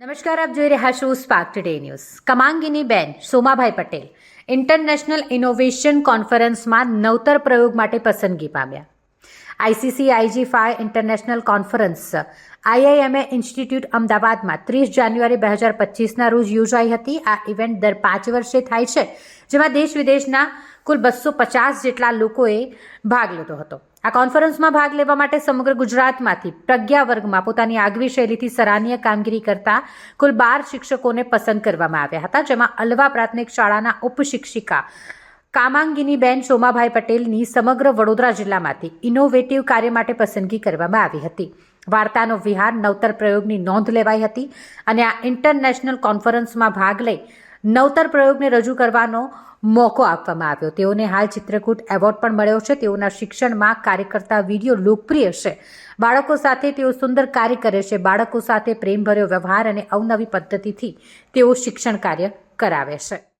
નમસ્કાર, આપ જોઈ રહ્યા છો સ્પાર્ક ટુડે ન્યૂઝ કમાંગીની બેન સોમાભાઈ પટેલ ઇન્ટરનેશનલ ઇનોવેશન કોન્ફરન્સમાં નવતર પ્રયોગ માટે પસંદગી પામ્યા. આઈસીસી, આઈજી ફાઈ ઇન્ટરનેશનલ કોન્ફરન્સ આઈઆઈએમએ ઇન્સ્ટિટ્યૂટ અમદાવાદમાં ત્રીસ જાન્યુઆરી બે હજાર પચીસના રોજ યોજાઈ હતી. આ ઇવેન્ટ દર પાંચ વર્ષે થાય છે, જેમાં દેશ વિદેશના કુલ બસો પચાસ જેટલા લોકોએ ભાગ લીધો હતો. આ કોન્ફરન્સમાં ભાગ લેવા માટે સમગ્ર ગુજરાતમાંથી પ્રજ્ઞા વર્ગમાં પોતાની આગવી શૈલીથી સરાહનીય કામગીરી કરતા કુલ બાર શિક્ષકોને પસંદ કરવામાં આવ્યા હતા, જેમાં અલવા પ્રાથમિક શાળાના ઉપશિક્ષિકા કામાંગીનીબેન સોમાભાઈ પટેલની સમગ્ર વડોદરા જિલ્લામાંથી ઇનોવેટિવ કાર્ય માટે પસંદગી કરવામાં આવી હતી. વાર્તાનો વિહાર નવતર પ્રયોગની નોંધ લેવાઈ હતી અને આ ઇન્ટરનેશનલ કોન્ફરન્સમાં ભાગ લઈ નવતર પ્રયોગને રજૂ કરવાનો મોકો આપવામાં આવ્યો. તેઓને હાલ ચિત્રકૂટ એવોર્ડ પણ મળ્યો છે. તેઓના શિક્ષણમાં કાર્યકર્તા વીડિયો લોકપ્રિય છે. બાળકો સાથે તેઓ સુંદર કાર્ય કરે છે. બાળકો સાથે પ્રેમભર્યો વ્યવહાર અને અવનવી પદ્ધતિથી તેઓ શિક્ષણ કાર્ય કરાવે છે.